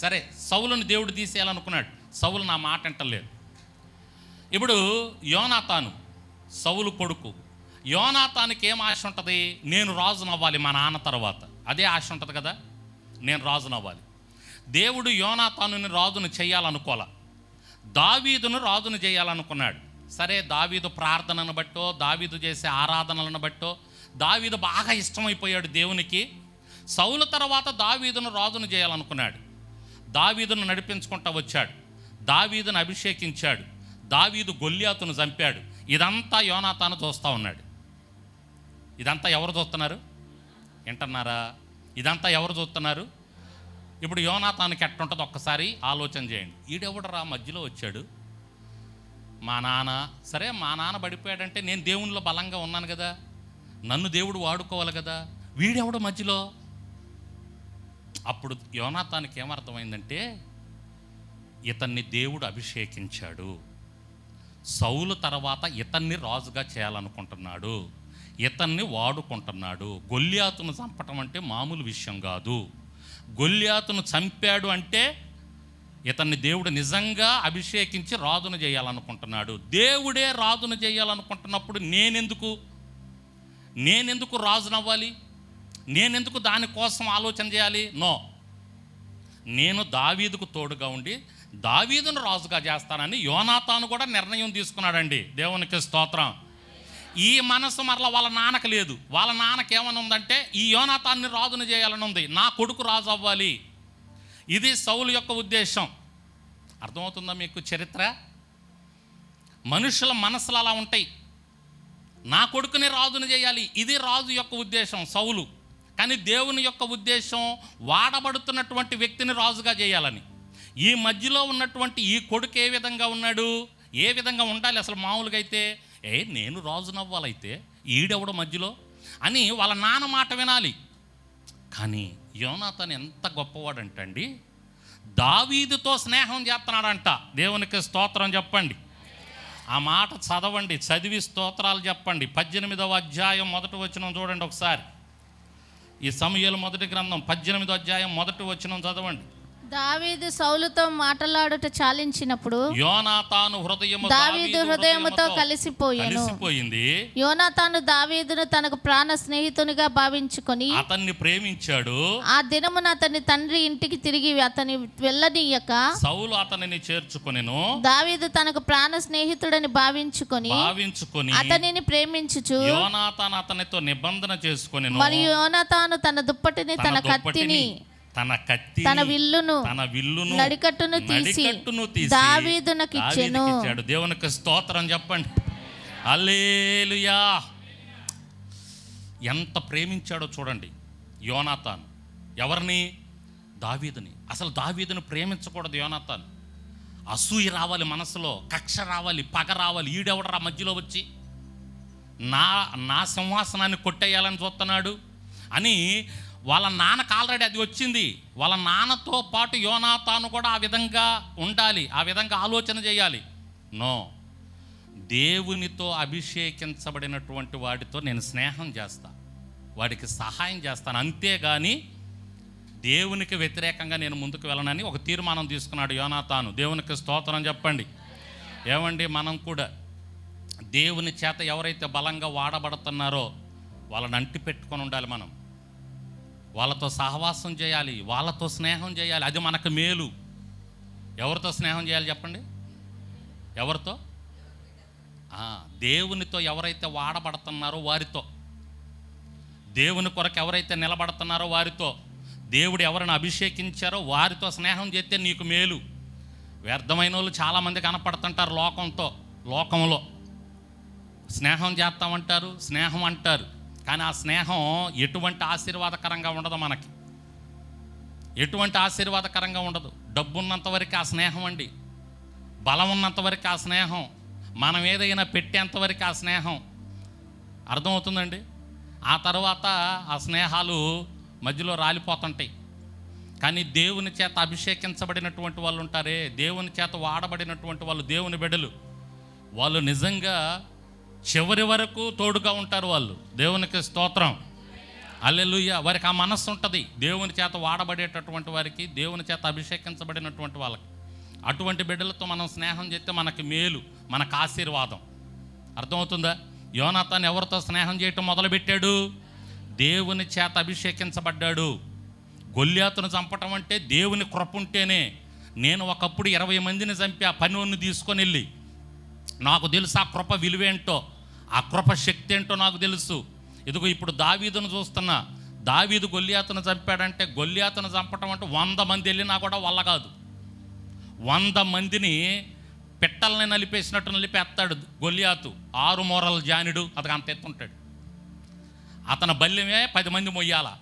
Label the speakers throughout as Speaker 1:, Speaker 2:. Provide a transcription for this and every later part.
Speaker 1: సరే సౌలను దేవుడు తీసేయాలనుకున్నాడు. సౌలు నా మాట అంటలేదు. ఇప్పుడు యోనాతాను సౌలు కొడుకు. యోనాతానికి ఏం ఆశ ఉంటుంది? నేను రాజునవ్వాలి మా నాన్న తర్వాత. అదే ఆశ ఉంటుంది కదా? నేను రాజునవ్వాలి దేవుడు యోనాతానుని రాజును చేయాలనుకోలే. దావీదును రాజును చేయాలనుకున్నాడు. సరే దావీదు ప్రార్థనను బట్టో దావీదు చేసే ఆరాధనలను బట్టో దావీదు బాగా ఇష్టమైపోయాడు దేవునికి. సౌలు తర్వాత దావీదును రాజును చేయాలనుకున్నాడు. దావీదును నడిపించుకుంటూ వచ్చాడు. దావీదును అభిషేకించాడు. దావీదు గొల్లియాతును చంపాడు. ఇదంతా యోనాతాను చూస్తూ ఉన్నాడు. ఇదంతా ఎవరు చూస్తున్నారు? వింటున్నారా? ఇదంతా ఎవరు చూస్తున్నారు? ఇప్పుడు యోనాతానికి ఎట్టుంటుందో ఒక్కసారి ఆలోచన చేయండి. ఈడెవడరా మధ్యలో వచ్చాడు? మా నాన్న. సరే మా నాన్న పడిపోయాడంటే నేను దేవునిలో బలంగా ఉన్నాను కదా. నన్ను దేవుడు వాడుకోవాలి కదా. వీడెవడు మధ్యలో? అప్పుడు యోనాతానికి ఏమర్థమైందంటే ఇతన్ని దేవుడు అభిషేకించాడు. సౌలు తర్వాత ఇతన్ని రాజుగా చేయాలనుకుంటున్నాడు. ఇతన్ని వాడుకుంటున్నాడు. గొల్లియాతును చంపటం అంటే మామూలు విషయం కాదు. గొల్లియాతును చంపాడు అంటే ఇతన్ని దేవుడు నిజంగా అభిషేకించి రాజును చేయాలనుకుంటున్నాడు. దేవుడే రాజును చేయాలనుకుంటున్నప్పుడు నేనెందుకు? నేనెందుకు రాజునవ్వాలి? నేనెందుకు దానికోసం ఆలోచన చేయాలి? నో. నేను దావీదుకు తోడుగా ఉండి దావీదును రాజుగా చేస్తానని యోనాతాను కూడా నిర్ణయం తీసుకున్నాడండి. దేవునికి స్తోత్రం. ఈ మనసు మరలా వాళ్ళ నాన్నకు లేదు. వాళ్ళ నాన్నకి ఏమని ఉందంటే ఈ యోనాతాన్ని రాజును చేయాలని ఉంది. నా కొడుకు రాజు అవ్వాలి. ఇది సౌలు యొక్క ఉద్దేశం. అర్థమవుతుందా మీకు చరిత్ర? మనుషుల మనసులు అలా ఉంటాయి. నా కొడుకుని రాజును చేయాలి. ఇది రాజు యొక్క ఉద్దేశం సౌలు. కానీ దేవుని యొక్క ఉద్దేశం వాడబడుతున్నటువంటి వ్యక్తిని రాజుగా చేయాలని. ఈ మధ్యలో ఉన్నటువంటి ఈ కొడుకు ఏ విధంగా ఉన్నాడు? ఏ విధంగా ఉండాలి అసలు మామూలుగా అయితే? ఏ నేను రాజునవ్వాలైతే ఈడెవడ మధ్యలో? అని వాళ్ళ నాన్న మాట వినాలి. కానీ యోనాథన్ ఎంత గొప్పవాడంటండి? దావీదుతో స్నేహం చేస్తున్నాడంట దేవునికి స్తోత్రం చెప్పండి. ఆ మాట చదవండి చదివి స్తోత్రాలు చెప్పండి. పద్దెనిమిదవ అధ్యాయం మొదటి వచ్చిన చూడండి ఒకసారి. ఈ సమయాలు మొదటి గ్రంథం పద్దెనిమిదో అధ్యాయం మొదటి వచనం చదవండి.
Speaker 2: దావీదు సౌలుతో మాటలాడుట చాలించినప్పుడు
Speaker 1: యోనాతాను హృదయము
Speaker 2: దావీదు హృదయముతో కలిసిపోయాను.
Speaker 1: కలిసిపోయింది.
Speaker 2: యోనాతాను దావీదును తనకు ప్రాణ స్నేహితునిగా భావించుకొని
Speaker 1: అతన్ని ప్రేమించాడు.
Speaker 2: ఆ దినమున అతని తండ్రి ఇంటికి తిరిగి అతని వెళ్ళనీయక
Speaker 1: సౌలు అతనిని చేర్చుకొనెను.
Speaker 2: దావీదు తనకు ప్రాణ స్నేహితుడని భావించుకొని
Speaker 1: భావించుకొని
Speaker 2: అతనిని ప్రేమించుచు
Speaker 1: యోనాతాను అతనితో నిబంధన చేసుకొనెను.
Speaker 2: మరియు యోనాతాను తన దుప్పటిని తన కత్తిని
Speaker 1: తన కత్తి
Speaker 2: తన విల్లును
Speaker 1: తన విల్లును
Speaker 2: నడికట్టును తీసి
Speaker 1: నడికట్టును తీసి
Speaker 2: దావీదునకు ఇచ్చెను.
Speaker 1: ఇచ్చాడు. దేవునికి స్తోత్రం చెప్పండి. అల్లేలుయా ఎంత ప్రేమించాడో చూడండి యోనాతాన్. ఎవరిని? దావీదుని. అసలు దావీదుని ప్రేమించకూడదు యోనాతాన్. అసూయ రావాలి మనసులో కక్ష రావాలి పగ రావాలి. ఈడెవడరా మధ్యలో వచ్చి? నా నా సింహాసనాన్ని కొట్టేయాలని చూస్తున్నాడు అని వాళ్ళ నాన్నకు ఆల్రెడీ అది వచ్చింది. వాళ్ళ నాన్నతో పాటు యోనాతాను కూడా ఆ విధంగా ఉండాలి ఆ విధంగా ఆలోచన చేయాలి. నో. దేవునితో అభిషేకించబడినటువంటి వాడితో నేను స్నేహం చేస్తా వాడికి సహాయం చేస్తాను. అంతేగాని దేవునికి వ్యతిరేకంగా నేను ముందుకు వెళ్ళనని ఒక తీర్మానం తీసుకున్నాడు యోనాతాను. దేవునికి స్తోత్రం చెప్పండి. ఏమండి మనం కూడా దేవుని చేత ఎవరైతే బలంగా వాడబడుతున్నారో వాళ్ళని అంటి పెట్టుకొని ఉండాలి మనం. వాళ్ళతో సహవాసం చేయాలి వాళ్ళతో స్నేహం చేయాలి. అది మనకు మేలు. ఎవరితో స్నేహం చేయాలి చెప్పండి? ఎవరితో? దేవునితో ఎవరైతే వాడబడుతున్నారో వారితో. దేవుని కొరకు ఎవరైతే నిలబడుతున్నారో వారితో. దేవుడు ఎవరిని అభిషేకించారో వారితో స్నేహం చేస్తే నీకు మేలు. వ్యర్థమైన వాళ్ళు చాలామంది కనపడుతుంటారు లోకంతో లోకంలో స్నేహం చేస్తామంటారు స్నేహం అంటారు. కానీ ఆ స్నేహం ఎటువంటి ఆశీర్వాదకరంగా ఉండదు మనకి. ఎటువంటి ఆశీర్వాదకరంగా ఉండదు. డబ్బు ఉన్నంత వరకు ఆ స్నేహం అండి. బలం ఉన్నంత వరకు ఆ స్నేహం. మనం ఏదైనా పెట్టేంతవరకు ఆ స్నేహం. అర్థమవుతుందండి? ఆ తర్వాత ఆ స్నేహాలు మధ్యలో రాలిపోతుంటాయి. కానీ దేవుని చేత అభిషేకించబడినటువంటి వాళ్ళు ఉంటారే. దేవుని చేత వాడబడినటువంటి వాళ్ళు దేవుని బిడ్డలు. వాళ్ళు నిజంగా చివరి వరకు తోడుగా ఉంటారు వాళ్ళు. దేవునికి స్తోత్రం. అల్లెలుయ్య వారికి ఆ మనస్సు ఉంటుంది. దేవుని చేత వాడబడేటటువంటి వారికి దేవుని చేత అభిషేకించబడినటువంటి వాళ్ళకి. అటువంటి బిడ్డలతో మనం స్నేహం చేస్తే మనకి మేలు మనకు ఆశీర్వాదం. అర్థమవుతుందా? యోనాథాన్ని ఎవరితో స్నేహం చేయటం మొదలుపెట్టాడు? దేవుని చేత అభిషేకించబడ్డాడు. గొల్యాతును చంపటం అంటే దేవుని కృప ఉంటేనే. నేను ఒకప్పుడు ఇరవై మందిని చంపి ఆ పనిని తీసుకొని వెళ్ళి నాకు తెలుసు ఆ కృప విలువేంటో ఆ కృప శక్తి ఏంటో నాకు తెలుసు. ఇదిగో ఇప్పుడు దావీదును చూస్తున్నా. దావీదు గొల్లియాతను చంపాడంటే గొల్లియాతను చంపటం అంటే వంద మంది వెళ్ళినా కూడా వల్ల కాదు. వంద మందిని పిట్టల్ని నలిపేసినట్టు నలిపేస్తాడు గొల్లియాతు. ఆరు మూరల జానుడు అతను అంత ఎత్తుంటాడు అతని బల్యమే పది మంది మొయ్యాల.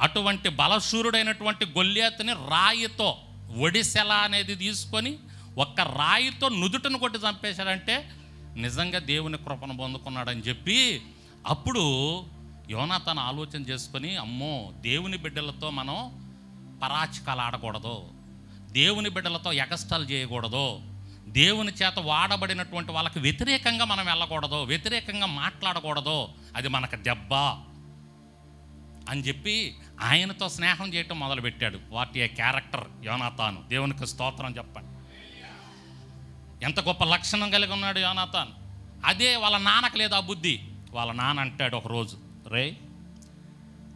Speaker 1: అటువంటి బలశూరుడైనటువంటి గొల్లియాతుని రాయితో ఒడిసెల అనేది తీసుకొని ఒక్క రాయితో నుదుటను కొట్టి చంపేశాడంటే నిజంగా దేవుని కృపను పొందుకున్నాడని చెప్పి అప్పుడు యోనాతను ఆలోచన చేసుకొని అమ్మో దేవుని బిడ్డలతో మనం పరాచికాలు ఆడకూడదు. దేవుని బిడ్డలతో ఎగస్టాలు చేయకూడదు. దేవుని చేత వాడబడినటువంటి వాళ్ళకి వ్యతిరేకంగా మనం వెళ్ళకూడదు. వ్యతిరేకంగా మాట్లాడకూడదు. అది మనకు దెబ్బ అని చెప్పి ఆయనతో స్నేహం చేయటం మొదలుపెట్టాడు. వాటి ఏ క్యారెక్టర్ యోనాతాను. దేవునికి స్తోత్రం చెప్పండి. ఎంత గొప్ప లక్షణం కలిగి ఉన్నాడు యోనాథాన్ అదే వాళ్ళ నాన్నకు లేదు ఆ బుద్ధి? వాళ్ళ నాన్న అంటాడు ఒకరోజు రే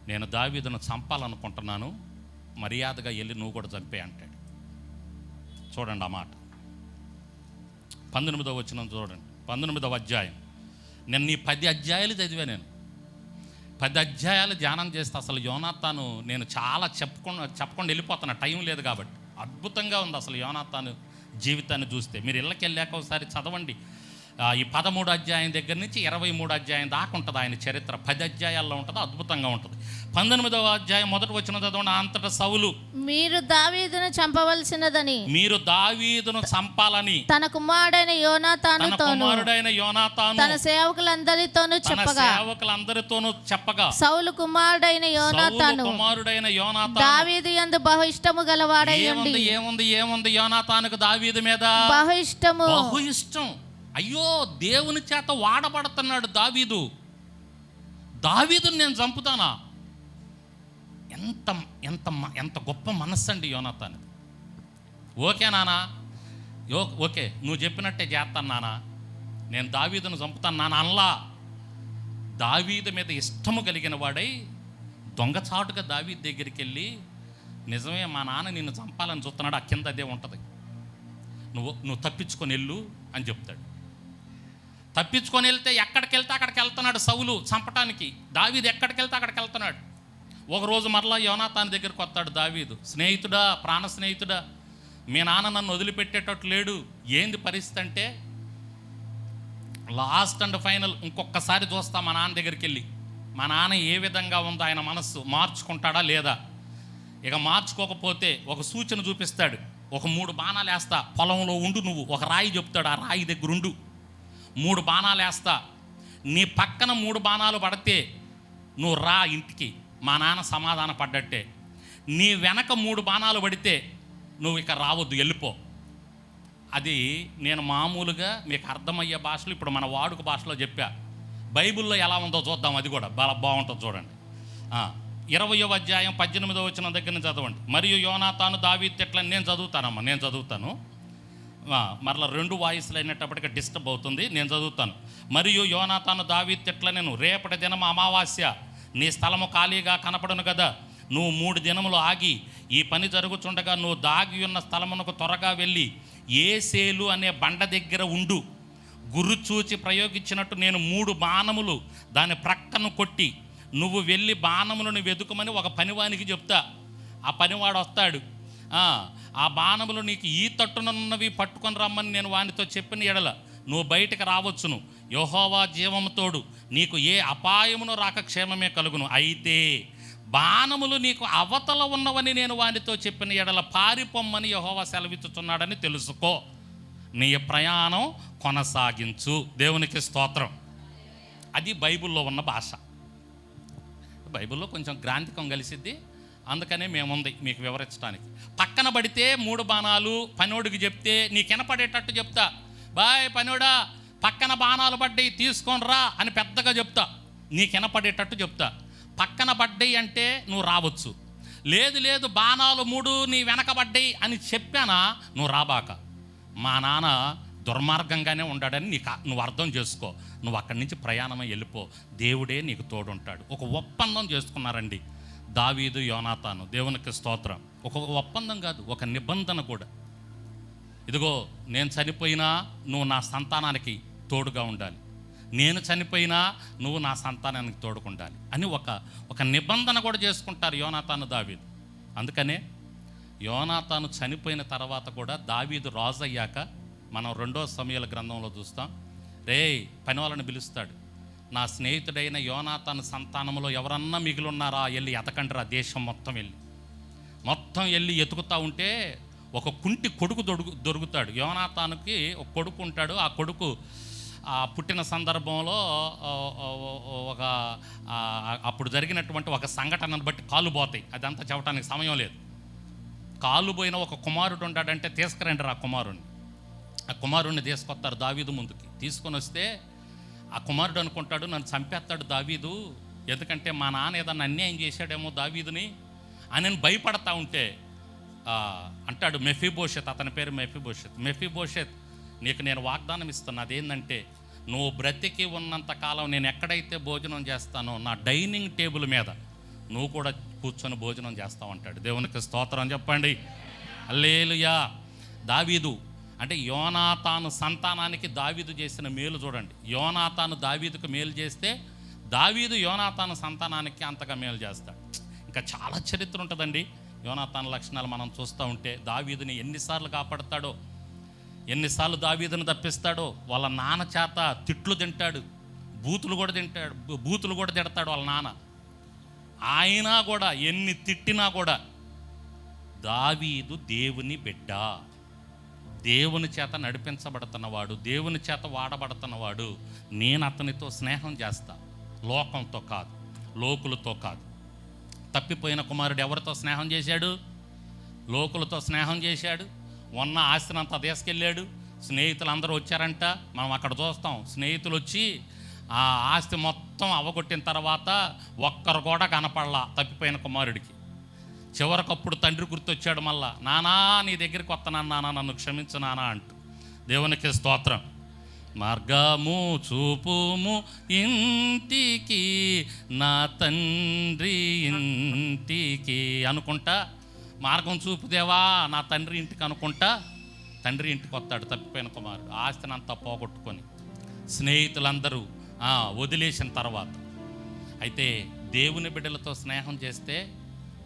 Speaker 1: నేను దావీదును చంపాలనుకుంటున్నాను మర్యాదగా వెళ్ళి నువ్వు కూడా చంపే అంటాడు. చూడండి ఆ మాట. పంతొమ్మిదవ వచ్చిన చూడండి. పంతొమ్మిదవ అధ్యాయం. నేను నీ పది అధ్యాయాలు చదివా నేను. పది అధ్యాయాలు ధ్యానం చేస్తే అసలు యోనాత్తాను నేను చాలా చెప్పుకుండా చెప్పకుండా వెళ్ళిపోతున్నా. టైం లేదు కాబట్టి. అద్భుతంగా ఉంది అసలు యోనాత్తాను జీవితాన్ని చూస్తే. మీరు ఇళ్ళకెళ్ళాక ఒకసారి చదవండి. ఈ పదమూడు అధ్యాయం దగ్గర నుంచి ఇరవై మూడు అధ్యాయం దాకా ఉంటుంది ఆయన చరిత్ర. పది అధ్యాయాల్లో ఉంటుంది అద్భుతంగా ఉంటుంది. పంతొమ్మిదవ అధ్యాయం మొదటి వచ్చిన చదవండి అంతటా సౌలు.
Speaker 2: మీరు దావీదును చంపవలసినదని
Speaker 1: మీరు దావీదును చంపాలని.
Speaker 2: తన కుమారుడైన
Speaker 1: తన
Speaker 2: యోనాతానుతోను
Speaker 1: కుమారుడైన యోనాతాను
Speaker 2: తన సేవకులందరితోనూ
Speaker 1: తన
Speaker 2: చెప్పగా
Speaker 1: సేవకులందరితోనూ చెప్పగా
Speaker 2: సౌలు కుమారుడైన యోనాతాను
Speaker 1: కుమారుడైన యోనాతాను.
Speaker 2: దావీదు యందు బహు ఇష్టము గలవాడై
Speaker 1: ఏముంది ఏముంది ఏముంది యోనాతానుకు దావీదు మీద?
Speaker 2: బహు ఇష్టము
Speaker 1: బహు ఇష్టం అయ్యో దేవుని చేత వాడబడుతున్నాడు దావీదు. దావీదుని నేను చంపుతానా? ఎంత ఎంత మ- ఎంత గొప్ప మనస్సు అండి యోనాతాను. ఓకే నానా? యో ఓకే నువ్వు చెప్పినట్టే చేస్తాను నానా. నేను దావీదును చంపుతాను నాన్న అనలా. దావీదు మీద ఇష్టము కలిగిన వాడై దొంగచాటుగా దావీ దగ్గరికి వెళ్ళి నిజమే మా నాన్న నిన్ను చంపాలని చూస్తున్నాడు ఆ కింద అదే ఉంటుంది. నువ్వు నువ్వు తప్పించుకొని వెళ్ళు అని చెప్తాడు. తప్పించుకొని వెళ్తే ఎక్కడికి వెళ్తే అక్కడికి వెళ్తున్నాడు సౌలు చంపటానికి. దావీదు ఎక్కడికి వెళ్తే అక్కడికి వెళ్తున్నాడు. ఒకరోజు మరలా యోనాతాని దగ్గరికి వస్తాడు దావీదు. స్నేహితుడా ప్రాణ స్నేహితుడా మీ నాన్న నన్ను వదిలిపెట్టేటట్టు లేడు. ఏంది పరిస్థితి అంటే లాస్ట్ అండ్ ఫైనల్ ఇంకొకసారి చూస్తా మా నాన్న దగ్గరికి వెళ్ళి. మా నాన్న ఏ విధంగా ఉందో ఆయన మనస్సు మార్చుకుంటాడా లేదా? ఇక మార్చుకోకపోతే ఒక సూచన చూపిస్తాడు. ఒక మూడు బాణాలు వేస్తా పొలంలో ఉండు నువ్వు. ఒక రాయి చెప్తాడు. ఆ రాయి దగ్గరుండు. మూడు బాణాలు వేస్తా. నీ పక్కన మూడు బాణాలు పడితే నువ్వు రా ఇంటికి. మా నాన్న సమాధాన పడ్డట్టే. నీ వెనక మూడు బాణాలు పడితే నువ్వు ఇక రావద్దు వెళ్ళిపో. అది నేను మామూలుగా మీకు అర్థమయ్యే భాషలో ఇప్పుడు మన వాడుక భాషలో చెప్పా. బైబిల్లో ఎలా ఉందో చూద్దాం అది కూడా బాగా బాగుంటుంది చూడండి. ఇరవయో అధ్యాయం పద్దెనిమిదో వచ్చిన దగ్గర నుంచి చదవండి. మరియు యోనాతాను దావీ తిట్లని నేను చదువుతానమ్మా నేను చదువుతాను. మరలా రెండు వాయిస్లు అయినప్పటికీ డిస్టర్బ్ అవుతుంది. నేను చదువుతాను. మరియు యోనాతాను దావి తిట్ల నేను. రేపటి దినం అమావాస్య. నీ స్థలము ఖాళీగా కనపడను కదా నువ్వు మూడు దినములు ఆగి ఈ పని జరుగుతుండగా నువ్వు దాగి ఉన్న స్థలమునకు త్వరగా వెళ్ళి ఏసేలు అనే బండ దగ్గర ఉండు. గురు చూచి ప్రయోగించినట్టు నేను మూడు బాణములు దాని ప్రక్కను కొట్టి నువ్వు వెళ్ళి బాణములను వెతుకమని ఒక పనివానికి చెప్తా. ఆ పనివాడు వస్తాడు. ఆ, బాణములు నీకు ఈ తట్టునున్నవి పట్టుకొని రమ్మని నేను వానితో చెప్పిన ఎడల నువ్వు బయటకు రావచ్చును. యహోవా జీవముతోడు నీకు ఏ అపాయమును రాక క్షేమమే కలుగును. అయితే బాణములు నీకు అవతల ఉన్నవని నేను వానితో చెప్పిన ఎడల పారిపోమ్మని యహోవా సెలవిచ్చుతున్నాడని తెలుసుకో. నీ ప్రయాణం కొనసాగించు. దేవునికి స్తోత్రం. అది బైబిల్లో ఉన్న భాష. బైబిల్లో కొంచెం గ్రాంతికం కలిసిద్ది. అందుకనే మేముంది మీకు వివరించడానికి పక్కన పడితే మూడు బాణాలు పనోడికి చెప్తే నీకు వినపడేటట్టు చెప్తా. బాయ్ పనోడా పక్కన బాణాలు పడ్డాయి తీసుకొని రా అని పెద్దగా చెప్తా. నీకు వినపడేటట్టు చెప్తా. పక్కన పడ్డాయి అంటే నువ్వు రావచ్చు. లేదు లేదు బాణాలు మూడు నీ వెనకబడ్డాయి అని చెప్పానా నువ్వు రాబాక. మా నాన్న దుర్మార్గంగానే ఉండాడని నీకు నువ్వు అర్థం చేసుకో. నువ్వు అక్కడి నుంచి ప్రయాణమై వెళ్ళిపో. దేవుడే నీకు తోడుంటాడు. ఒక ఒప్పందం చేసుకున్నారండి. దావీదు యోనాతాను. దేవునికి స్తోత్రం. ఒక ఒప్పందం కాదు ఒక నిబంధన కూడా. ఇదిగో నేను చనిపోయినా నువ్వు నా సంతానానికి తోడుగా ఉండాలి. నేను చనిపోయినా నువ్వు నా సంతానానికి తోడుకుండాలి అని ఒక ఒక నిబంధన కూడా చేసుకుంటారు యోనాతాను దావీదు. అందుకనే యోనాతాను చనిపోయిన తర్వాత కూడా దావీదు రాజు అయ్యాక మనం రెండో సమయాల గ్రంథంలో చూస్తాం రే పని వాళ్ళని పిలుస్తాడు. నా స్నేహితుడైన యోనాతన్ సంతానంలో ఎవరన్నా మిగిలిన్నారా? వెళ్ళి ఎతకండిరా దేశం మొత్తం వెళ్ళి. మొత్తం వెళ్ళి ఎతుకుతా ఉంటే ఒక కుంటి కొడుకు దొరుకు దొరుకుతాడు. యోనాతానికి ఒక కొడుకు ఉంటాడు. ఆ కొడుకు ఆ పుట్టిన సందర్భంలో ఒక అప్పుడు జరిగినటువంటి ఒక సంఘటనను బట్టి కాలు పోతాయి. అదంతా చెప్పడానికి సమయం లేదు. కాలు పోయిన ఒక కుమారుడు ఉంటాడంటే తీసుకురండి రా కుమారుణ్ణి. ఆ కుమారుణ్ణి తీసుకొస్తారు దావీదు ముందుకి. తీసుకొని వస్తే ఆ కుమారుడు అనుకుంటాడు నన్ను చంపేస్తాడు దావీదు. ఎందుకంటే మా నాన్న ఏదన్నా అన్యాయం చేశాడేమో దావీదుని అని నేను భయపడతా ఉంటే అంటాడు మెఫీభోషత్ అతని పేరు మెఫీభోషత్ మెఫీభోషత్ నీకు నేను వాగ్దానం ఇస్తున్నా. అదేంటంటే నువ్వు బ్రతికి ఉన్నంత కాలం నేను ఎక్కడైతే భోజనం చేస్తానో నా డైనింగ్ టేబుల్ మీద నువ్వు కూడా కూర్చొని భోజనం చేస్తావు అంటాడు. దేవునికి స్తోత్రం చెప్పండి. అల్లేలుయా దావీదు అంటే యోనాతాను సంతానానికి దావీదు చేసిన మేలు చూడండి. యోనాతాను దావీదుకు మేలు చేస్తే దావీదు యోనాతాను సంతానానికి అంతగా మేలు చేస్తాడు. ఇంకా చాలా చరిత్ర ఉంటుందండి. యోనాతాను లక్షణాలు మనం చూస్తూ ఉంటే దావీదుని ఎన్నిసార్లు కాపాడతాడో ఎన్నిసార్లు దావీదును తప్పిస్తాడో వాళ్ళ నాన్న చేత తిట్లు తింటాడు బూతులు కూడా తింటాడు బూతులు కూడా తిడతాడు వాళ్ళ నాన్న. ఆయన కూడా ఎన్ని తిట్టినా కూడా దావీదు దేవుని బిడ్డ. దేవుని చేత నడిపించబడుతున్నవాడు దేవుని చేత వాడబడుతున్నవాడు నేను అతనితో స్నేహం చేస్తా. లోకంతో కాదు లోకులతో కాదు. తప్పిపోయిన కుమారుడు ఎవరితో స్నేహం చేశాడు? లోకులతో స్నేహం చేశాడు. ఉన్న ఆస్తినంతా తీసుకెళ్ళాడు. స్నేహితులు అందరూ వచ్చారంట. మనం అక్కడ చూస్తాం. స్నేహితులు వచ్చి ఆ ఆస్తి మొత్తం అవగొట్టిన తర్వాత ఒక్కరు కూడా కనపడలా తప్పిపోయిన కుమారుడికి. చివరకప్పుడు తండ్రి గుర్తొచ్చాడు మళ్ళా నానా నీ దగ్గరికి వస్తున్నాను నానా నన్ను క్షమించు నానా అంటూ. దేవునికి స్తోత్రం. మార్గము చూపుము ఇంటికి నా తండ్రి ఇంటికి అనుకుంటా. మార్గం చూపుదేవా నా తండ్రి ఇంటికి అనుకుంటా. తండ్రి ఇంటికి వస్తాడు తప్పిపోయిన కుమారుడు. ఆస్తిని అంతా పోగొట్టుకొని. స్నేహితులందరూ వదిలేసిన తర్వాత. అయితే దేవుని బిడ్డలతో స్నేహం చేస్తే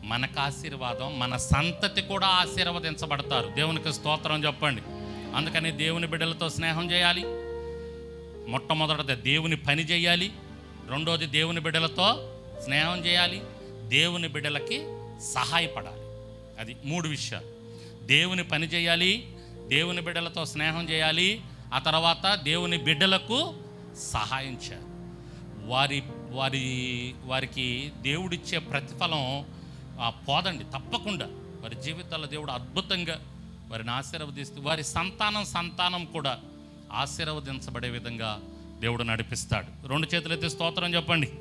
Speaker 1: మనకు ఆశీర్వాదం మన సంతతి కూడా ఆశీర్వదించబడతారు. దేవునికి స్తోత్రం చెప్పండి. అందుకని దేవుని బిడ్డలతో స్నేహం చేయాలి. మొట్టమొదటిది దేవుని పని చేయాలి. రెండోది దేవుని బిడ్డలతో స్నేహం చేయాలి. దేవుని బిడ్డలకి సహాయపడాలి. అది మూడు విషయాలు. దేవుని పని చేయాలి దేవుని బిడ్డలతో స్నేహం చేయాలి ఆ తర్వాత దేవుని బిడ్డలకు సహాయం చేయాలి. వారి వారి వారికి దేవుడిచ్చే ప్రతిఫలం పోదండి తప్పకుండా. వారి జీవితాల్లో దేవుడు అద్భుతంగా వారిని ఆశీర్వదిస్తూ వారి సంతానం సంతానం కూడా ఆశీర్వదించబడే విధంగా దేవుడు నడిపిస్తాడు. రెండు చేతులైతే స్తోత్రం చెప్పండి.